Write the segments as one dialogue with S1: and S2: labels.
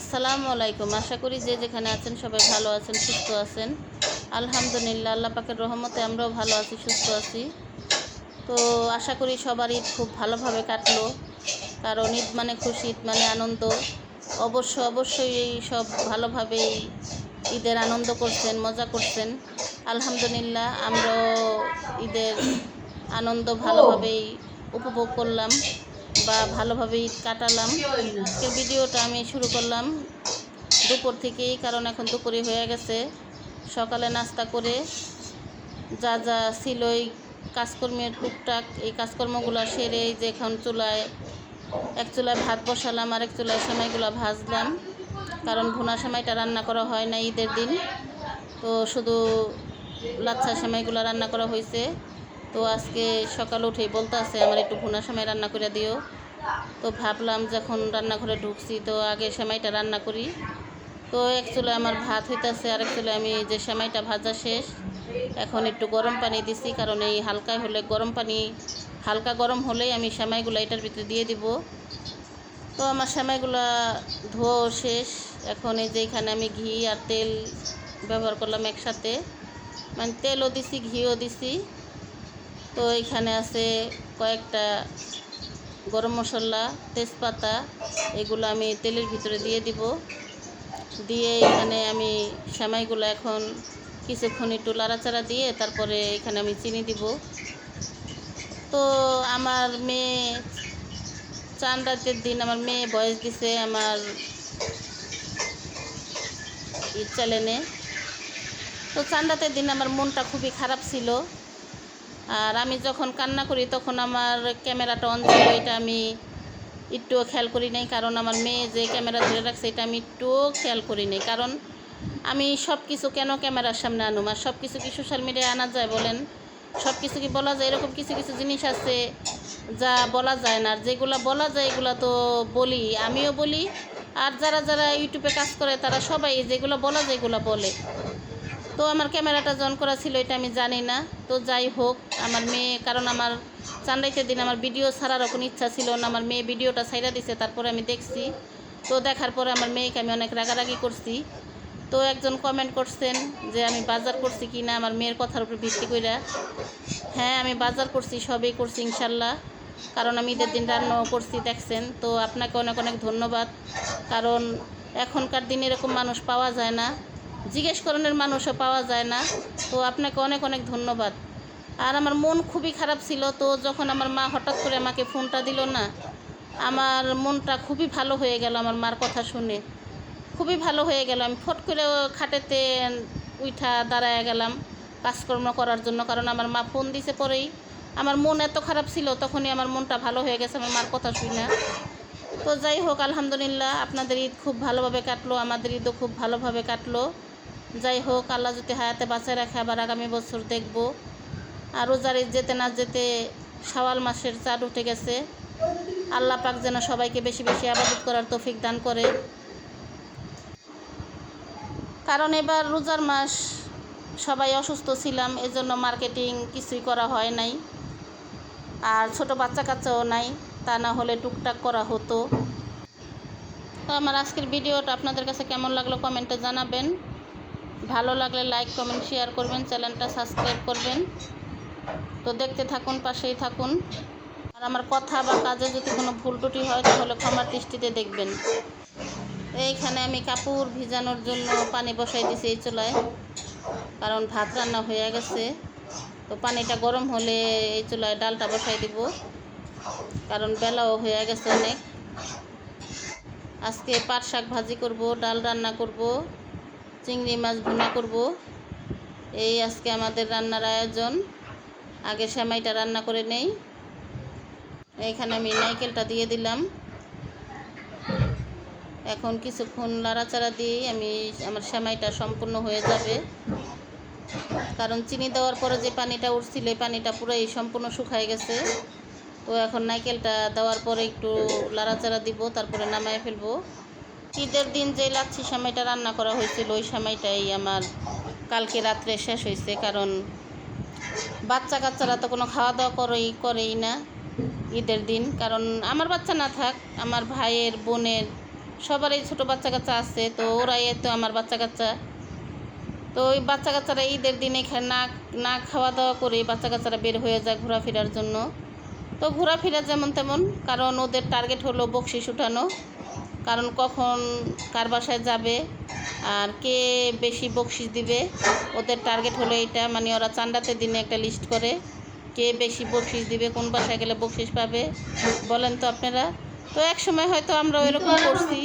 S1: আসসালামু আলাইকুম। আশা করি যে যেখানে আছেন সবাই ভালো আছেন, সুস্থ আছেন। আলহামদুলিল্লাহ, আল্লাহ পাকের রহমতে আমরাও ভালো আছি, সুস্থ আছি। তো আশা করি সবার ঈদ খুব ভালোভাবে কাটলো। কারণ ঈদ মানে খুশি, ঈদ মানে আনন্দ। অবশ্য, অবশ্যই এই সব ভালোভাবেই ঈদের আনন্দ করছেন, মজা করছেন। আলহামদুলিল্লাহ, আমরাও ঈদের আনন্দ ভালোভাবেই উপভোগ করলাম। বা ভালোভাবে ঈদ কাটালাম। আজকের ভিডিওটা আমি শুরু করলাম দুপুর থেকেই, কারণ এখন দুপুরে হয়ে গেছে। সকালে নাস্তা করে যা যা ছিল এই কাজকর্মের টুকটাক, এই কাজকর্মগুলো সেরে যে এখন চুলায় এক চুলায় ভাত বসালাম, আর এক চুলায় সেমাইগুলো ভাজলাম। কারণ ভুনা সেমাইটা রান্না করা হয় না ঈদের দিন। তো শুধু লাচ্ছা সেমাইগুলো রান্না করা হয়েছে। তো আজকে সকাল উঠেই বলতে আছে আমার একটু ভুনা সময় রান্না করে দিও। তো ভাবলাম যখন রান্নাঘরে ঢুকছি, তো আগে সেমাইটা রান্না করি। তো এক চুলে আমার ভাত হইতেছে, আরেক চুলে আমি যে সেমাইটা ভাজা শেষ, এখন একটু গরম পানি দিছি, কারণ এই হালকা হলে গরম পানি, হালকা গরম হলেই আমি সেমাইগুলো এটার ভিতরে দিয়ে দিব। তো আমার সেমাইগুলো ধোয়া শেষ, এখন এই যে এখানে আমি ঘি আর তেল ব্যবহার করলাম একসাথে। মানে তেলও দিছি, ঘিও দিছি। তো এখানে আছে কয়েকটা গরম মশলা, তেজপাতা, এগুলো আমি তেলের ভিতরে দিয়ে দিব। দিয়ে এখানে আমি সেমাইগুলো এখন কিছুক্ষণ একটু লাড়াচাড়া দিয়ে তারপরে এখানে আমি চিনি দিব। তো আমার মেয়ে, চান রাতের দিন আমার মেয়ে বয়স দিছে আমার ই চ্যানেলে। তো চান রাতের দিন আমার মনটা খুবই খারাপ ছিল। আর আমি যখন কান্না করি, তখন আমার ক্যামেরাটা অন ছিল, এটা আমি একটুও খেয়াল করি নাই। কারণ আমার মেয়ে যে ক্যামেরা ধরে রাখছে, এটা আমি একটুও খেয়াল করি নাই। কারণ আমি সব কিছু কেন ক্যামেরার সামনে আনুম? আর সব কিছু কি সোশ্যাল মিডিয়ায় আনা যায় বলেন? সব কিছু কি বলা যায়? এরকম কিছু কিছু জিনিস আছে যা বলা যায় না। আর যেগুলো বলা যায়, এগুলো তো বলি, আমিও বলি। আর যারা যারা ইউটিউবে কাজ করে, তারা সবাই যেগুলো বলা যায়, এগুলো বলে। তো আমার ক্যামেরাটা জন করা ছিল, এটা আমি জানি না। তো যাই হোক, আমার মেয়ে, কারণ আমার চান্দাইতের দিন আমার ভিডিও ছাড়ারও কোনো ইচ্ছা ছিল না, আমার মেয়ে ভিডিওটা ছাইরা দিছে, তারপরে আমি দেখছি। তো দেখার পরে আমার মেয়েকে আমি অনেক রাগারাগি করছি। তো একজন কমেন্ট করছেন যে, আমি বাজার করছি কি না? আমার মেয়ের কথার উপর ভিত্তি কইরা। হ্যাঁ আমি বাজার করছি, সবই করছি ইনশাল্লাহ কারণ আমি ঈদের দিন রান্নাও করছি, দেখছেন। তো আপনাকে অনেক অনেক ধন্যবাদ। কারণ এখনকার দিনে এরকম মানুষ পাওয়া যায় না। জিজ্ঞেস করণের মানুষও পাওয়া যায় না। তো আপনাকে অনেক অনেক ধন্যবাদ। আর আমার মন খুবই খারাপ ছিল, তো যখন আমার মা হঠাৎ করে আমাকে ফোনটা দিল না, আমার মনটা খুবই ভালো হয়ে গেল আমার মার কথা শুনে। খুবই ভালো হয়ে গেল। আমি ফট করে খাটেতে উঠা দাঁড়ায় গেলাম কাজকর্ম করার জন্য, কারণ আমার মা ফোন দিছে পরেই। আমার মন এত খারাপ ছিল, তখনই আমার মনটা ভালো হয়ে গেছে আমার মার কথা শুনে। তো যাই হোক, আলহামদুলিল্লাহ, আপনাদের ঈদ খুব ভালোভাবে কাটলো, আমাদের ঈদও খুব ভালোভাবে কাটলো। যাই হোক আল্লাহ যদি হায়াতে বাঁচায় রাখে, আবার আগামী বছর দেখব। আর রোজার যেতে না যেতে শাওয়াল মাসের চাঁদ উঠে গেছে। আল্লাহ পাক যেন সবাইকে বেশি বেশি আবাদত করার তৌফিক দান করে। কারণ এবার রোজার মাস সবাই অসুস্থ ছিলাম, এজন্য মার্কেটিং কিছুই করা হয় নাই। আর ছোট বাচ্চা কাচ্চাও নাই, তা না হলে টুকটাক করা হতো। তো আমার আজকের ভিডিওটা আপনাদের কাছে কেমন লাগল কমেন্টে জানাবেন। ভালো লাগলে লাইক কমেন্ট শেয়ার করবেন, চ্যানেলটা সাবস্ক্রাইব করবেন। তো দেখতে থাকুন, পাশেই থাকুন। আর আমার কথা বা কাজে যদি কোনো ভুল টুটি হয়, তাহলে ক্ষমার দৃষ্টিতে দেখবেন। এইখানে আমি কাপড় ভিজানোর জন্য পানি বসাই দিছি এই চুলায়, কারণ ভাত রান্না হয়ে গেছে। তো পানিটা গরম হলে এই চুলায় ডালটা বসাই দিব, কারণ বেলাও হয়ে গেছে অনেক। আজকে পাট শাক ভাজি করব, ডাল রান্না করব। চিংড়ি মাছ ভুনা করব। এই আজকে আমাদের রান্নার আয়োজন। আগে সেমাইটা রান্না করে নেই। এখানে আমি নাইকেলটা দিয়ে দিলাম। এখন কিছুক্ষণ লাড়াচাড়া দিয়েই আমি আমার সেমাইটা সম্পূর্ণ হয়ে যাবে। কারণ চিনি দেওয়ার পরে যে পানিটা উঠছিল, এই পানিটা পুরাই সম্পূর্ণ শুকায় গেছে। তো এখন নাইকেলটা দেওয়ার পরে একটু লাড়াচাড়া দিব, তারপরে নামায় ফেলব। ঈদের দিন যে লাচ্ছি সেমাইটা রান্না করা হয়েছিল, ওই সেমাইটাই আমার কালকে রাত্রে শেষ হয়েছে, কারণ বাচ্চা কাচ্চারা তো কোনো খাওয়া দাওয়া করেই করেই না ঈদের দিন। কারণ আমার বাচ্চা না থাক, আমার ভাইয়ের, বোনের, সবারই ছোটো বাচ্চা কাচ্চা আছে, তো ওরাই তো আমার বাচ্চা কাচ্চা। তো ওই বাচ্চা কাচ্চারা ঈদের দিনে না না খাওয়া দাওয়া করে বাচ্চা কাচ্চারা বের হয়ে যায় ঘোরাফেরার জন্য। তো ঘোরাফেরা যেমন তেমন, কারণ ওদের টার্গেট হলো বকশিস উঠানো। কারণ কখন কার বাসায় যাবে আর কে বেশি বকশিস দিবে, ওদের টার্গেট হলো এটা মানে ওরা চান্দাতে দিনে একটা লিস্ট করে কে বেশি বকশিস দিবে, কোন বাসায় গেলে বকশিস পাবে, বলেন তো আপনারা। তো এক সময় হয়তো আমরা ওইরকম করছি।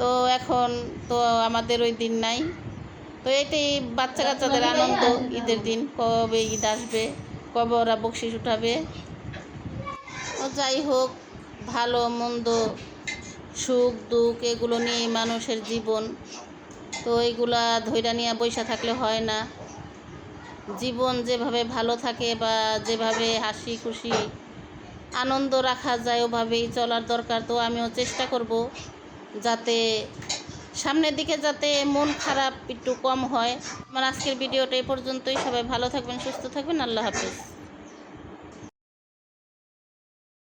S1: তো এখন তো আমাদের ওই দিন নাই। তো এটাই বাচ্চা কাচ্চাদের আনন্দ, ঈদের দিন, কবে ঈদ আসবে, কবে ওরা বকশিস উঠাবে। ও যাই হোক, ভালো, মন্দ সুখ, দুঃখ, এগুলো নিয়ে মানুষের জীবন। তো এইগুলা ধৈরা নিয়ে বৈশা থাকলে হয় না। জীবন যেভাবে ভালো থাকে বা যেভাবে হাসি খুশি, আনন্দ রাখা যায় ওভাবেই চলার দরকার, তো আমিও চেষ্টা করব যাতে সামনের দিকে যাতে মন খারাপ একটু কম হয়। আমার আজকের ভিডিওটা এই পর্যন্তই। সবাই ভালো থাকবেন, সুস্থ থাকবেন। আল্লাহ হাফিজ।